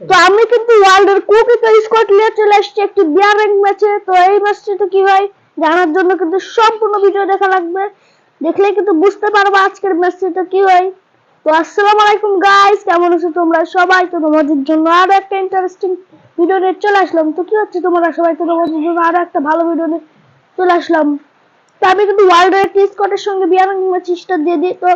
তো আমি কিন্তু ওয়ার্ল্ডের কুকিকা স্কোয়াড নিয়ে চলে এসেছি একটি বিয়ার র্যাঙ্ক ম্যাচে তো এই ম্যাচটা কি হয়? জানার জন্য কিন্তু সম্পূর্ণ ভিডিও দেখা লাগবে। দেখলে কিন্তু বুঝতে পারব আজকের ম্যাচটা কি হয়। তো আসসালামু আলাইকুম গাইস কেমন আছো তোমরা সবাই? তো তোমাদের জন্য আরও একটা ইন্টারেস্টিং ভিডিও নিয়ে চলে আসলাম। তো কি হচ্ছে তোমরা সবাই? তো তোমাদের জন্য আরও একটা ভালো ভিডিও নিয়ে চলে আসলাম। তো আমি কিন্তু ওয়ার্ল্ডের একটি স্কোয়াডের সঙ্গে বিয়ার ম্যাচ স্টার দিয়ে দিই। তো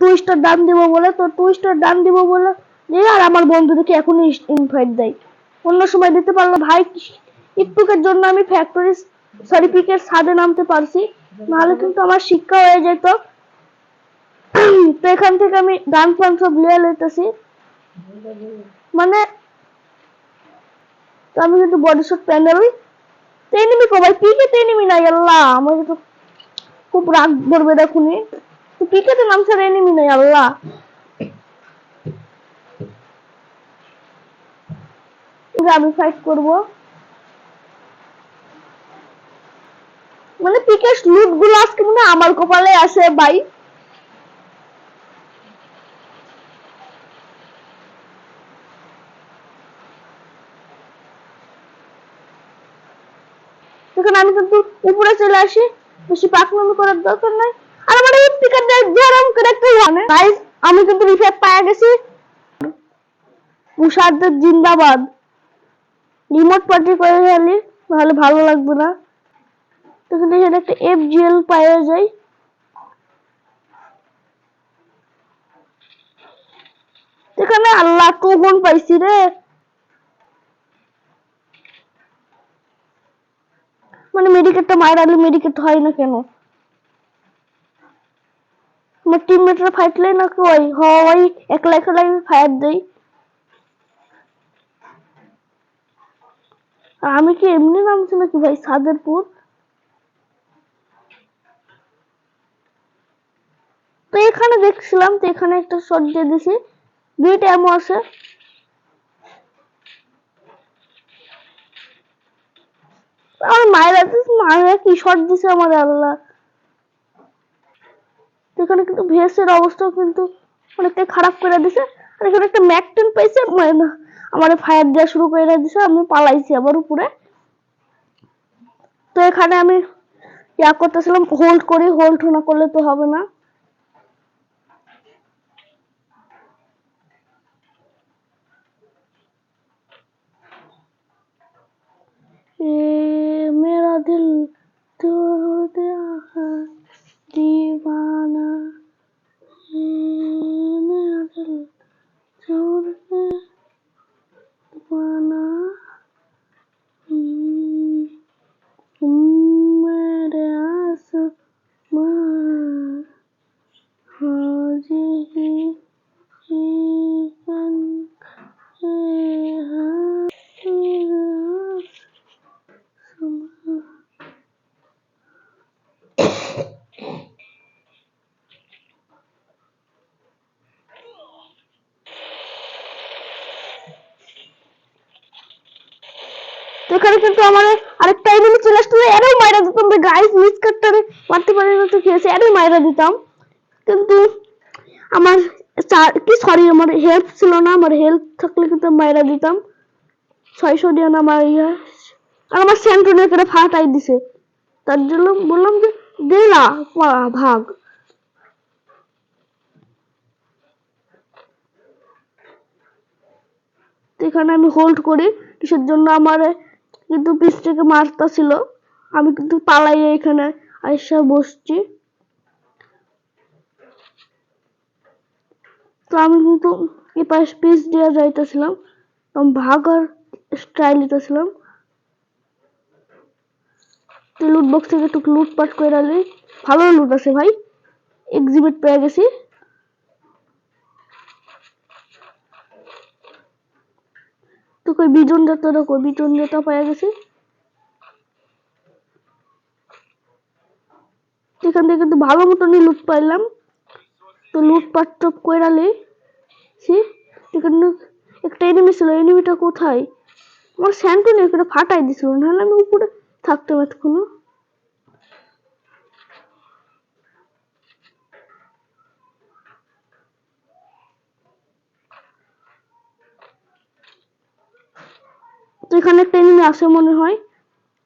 টু স্টার দাম দিব বলে, তো টু স্টার দাম দিব বলে দিয়ে আর আমার বন্ধুদেরকে এখনই ইনভাইট দেয়। অন্য সময় দিতে পারল, ভাই একটুকের জন্য আমি ফ্যাক্টরি সরি পিকের ছাদে নামতে পারছি। নাহলে কিন্তু আমার শিক্ষা হয়ে যেত। তো এখান থেকে আমি গান ফান সব লিয়ে লইতেছি মানে তো আমি কিন্তু বডি শট প্যান্ডেল তো এনিমি কো ভাই, পিকে তো এনিমি নাই, আল্লাহ। আমার তো খুব রাগ ধরবে দেখুনি। তো পিকে তো নামছে এনিমি নাই, আল্লাহ। এবার আমি ফাইট করব? মানে পিকের লুটগুলো আজকে মনে আমার কপালে আসে ভাই। আমি কিন্তু উপরে চলে আসি। বেশি পাকনামি করার দরকার নাই। আর আমার এই পিকার যেরকম করে একটা জানে গাইস আমি কিন্তু রিফেট পায়া গেছি। তুষারদের জিন্দাবাদ। রিমোট পার্টি করে ফেলি তাহলে ভালো লাগবে না। তখন এখানে একটা এফ জিএল পাওয়া যায়। এখানে আল্লাহ কখন পাইছি রে? মানে মেডিকেটটা মায়ের আলে মেডিকেট হয় না কেন? আমার টিমমেটরা ফাইটলে না কই হয়? একলা একলা ফায়ার দেই। আমি কি এমনি নামছি নাকি ভাই? সাদেরপুর? তো এখানে দেখছিলাম, তো এখানে একটা শট দিয়ে দিছি। দুইটা এমন আছে। আমার মায়েরা মায়েরা কি শট দিছে আমার আল্লাহ। এখানে কিন্তু ভেসের অবস্থাও কিন্তু অনেকটাই খারাপ করে দিছে। আর এখানে একটা ম্যাকটেন পাইছে আমার ফায়ার দেওয়া শুরু করে দিয়েছে আমি পালাইছি আবার উপরে। তো এখানে আমি ইয়া করতেছিলাম হোল্ড করি হোল্ড না করলে তো হবে না। মেরা দিল এখানে কিন্তু আমার আরেকটা এনিমি চলে আসতো এরও মাইরা দিতাম গাইস মিস কাটটারে মারতে পারি না তো কি আছে এরও মাইরা দিতাম। কিন্তু আমার কি সরি আমার হেল্প ছিল না, আমার হেল্প থাকলে কিন্তু মাইরা দিতাম। ছয়শো দিয়ে না আমার ইয়ে আর আমার সেন্ট্রোনিয়া করে ফাটাই দিছে। তার জন্য বললাম যে, দে না ভাগ। এখানে আমি হোল্ড করি। কিসের জন্য আমার কিন্তু পিছ থেকে মারতা আমি কিন্তু পালাইয়ে এখানে আইসা বসছি। তো আমি কিন্তু এই পাশ পিস দিয়ে যাইতেছিলাম। আমি ভাগ আর স্টাইল দিতেছিলাম লুট বক্স থেকে একটু লুটপাট করে ভালো লুট আছে ভাই। এক্সিবিট পেয়ে গেছি। তো কই বিজন যাত্রা কই বিজন যাত্রা পাওয়া গেছি। এখান থেকে কিন্তু ভালো মতনই লুট পাইলাম। তো লুটপাট টপ কইরালে সি এখানে একটা এনিমি ছিল এনিমিটা কোথায়? আমার স্যান্টনি এখানে ফাটাই দিছিল, নাহলে আমি উপরে থাকতাম এতক্ষণ তো এখানে একটা আসে মনে হয়।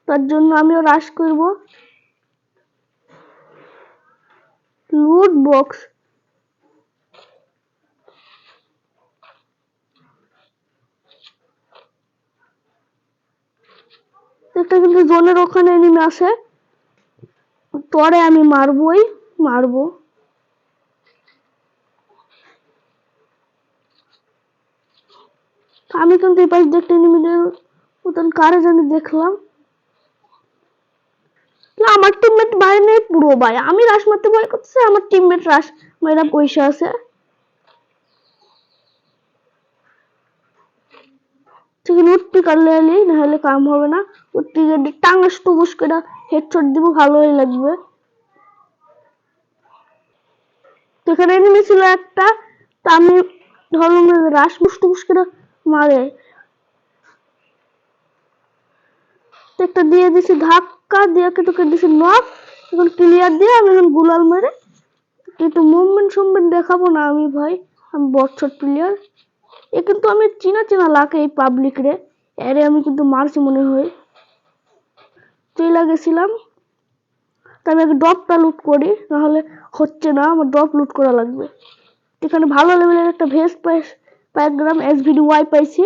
তার জন্য আমিও রাশ করব। লুট বক্স একটা কিন্তু জোনের ওখানে এনিমি আসে। পরে আমি মারবই, মারবো। আমি কিন্তু এই পাশ একটা এনিমিদের মতন কারে জানি দেখলাম? না, আমার টিমমেট বাইরে নেই, পুরো ভাই। আমি রাশ মারতে ভয় করতেছি, আমার টিমমেট রাশ মেয়েরা পয়সা আছে। আছে উঠতে কাটলে এলি নাহলে কাম হবে না। উঠতে গিয়ে টাঙ্গাস টুকুস করে হেডশট দিব, ভালোই লাগবে। এখানে এনিমি ছিল একটা, তা আমি ধরলাম রাস মুস টুকুস করে মারে তো একটা দিয়ে দিছি, ধাক্কা দিয়ে তোকে দিছি নক এখন ক্লিয়ার দিয়ে আমি এখন গুলাল মেরে। কিন্তু মুভমেন্ট সুভমেন্ট দেখাবো না আমি ভাই, আমি বটশট প্লেয়ার এ কিন্তু আমি চিনা চিনা লাগে এই পাবলিক রে, এরে আমি কিন্তু মারছি মনে হয়। চলে গেছিলাম, তো আমি আগে ড্রপটা লুট করি, নাহলে হচ্ছে না, আমার ড্রপ লুট করা লাগবে। এখানে ভালো লেভেলের একটা ভেস্ট পাই প্যাকগ্রাম এস ভিডি ওয়াই পাইছি,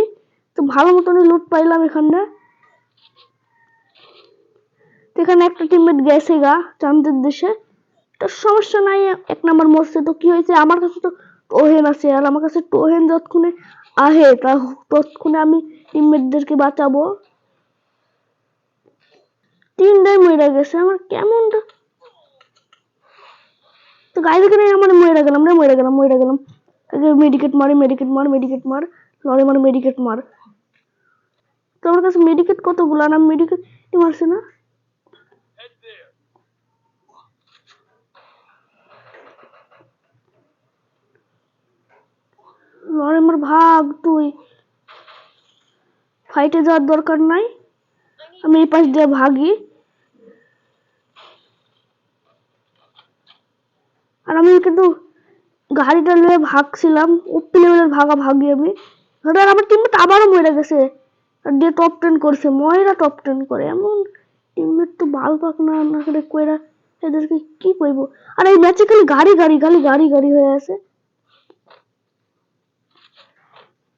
তো ভালো মতনই লুট পাইলাম এখানে। তো এখানে একটা টিমমেট গেছে গা চান্দের দেশে। তো সমস্যা নাই, এক নাম্বার মরছে। তো কি হয়েছে? আমার কাছে তো টোহেন আছে, আর আমার কাছে টোহেন যতক্ষণে আহে, তা ততক্ষণে আমি টিমমেটদেরকে বাঁচাবো। তিনটাই মরে গেছে, আমার কেমনটা? তো গাড়ি দেখে আমার মরে গেলাম রে মরে গেলাম মরে গেলাম। মেডিকেট মারি মেডিকেট মার মেডিকেট মার, লড়ে মার মেডিকেট মার। তো আমার কাছে মেডিকেট কতগুলো না মেডিকেট মারছে না? লড়ে মার ভাগ, তুই ফাইটে যাওয়ার দরকার নাই। আমি এই পাশ দিয়ে ভাগি। আর আমি কিন্তু গাড়িটা নিয়ে ভাগছিলাম উপি লেভেলের ভাগা ভাগি আমি। আর আমার টিমমেট আবারও মরে গেছে। আর দিয়ে টপ টেন করছে, ময়রা টপ টেন করে। এমন টিমমেট তো বাল পাক না না করে কইরা এদেরকে কি কইব? আর এই ম্যাচে খালি গাড়ি গাড়ি, খালি গাড়ি গাড়ি হয়ে আছে।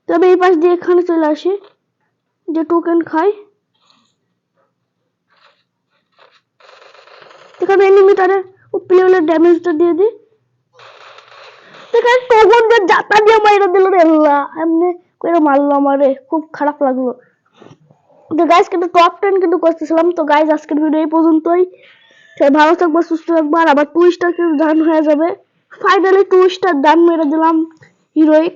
তবে এই পাশ দিয়ে এখানে চলে আসি, যে টোকেন খাই। এখানে উপি লেভেলের ড্যামেজটা দিয়ে দিই। সেখানে টোকন দিয়ে জাতা দিয়ে মাইরা দিল রে আল্লাহ, এমনি করে মারলো আমারে, খুব খারাপ লাগল। তো গাইজ কিন্তু টপ টেন কিন্তু করতেছিলাম, তো গাইজ আজকের ভিডিও এই পর্যন্তই। ভালো থাকব, সুস্থ থাকব, আর আবার টু স্টার কিন্তু ডান হয়ে যাবে। ফাইনালি টু স্টার ডান মেরে দিলাম হিরোইক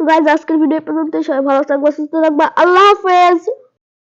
তো গাইজ আজকের ভিডিও পর্যন্ত সবাই ভালো থাকব সুস্থ থাকব। আল্লাহ হাফেজ!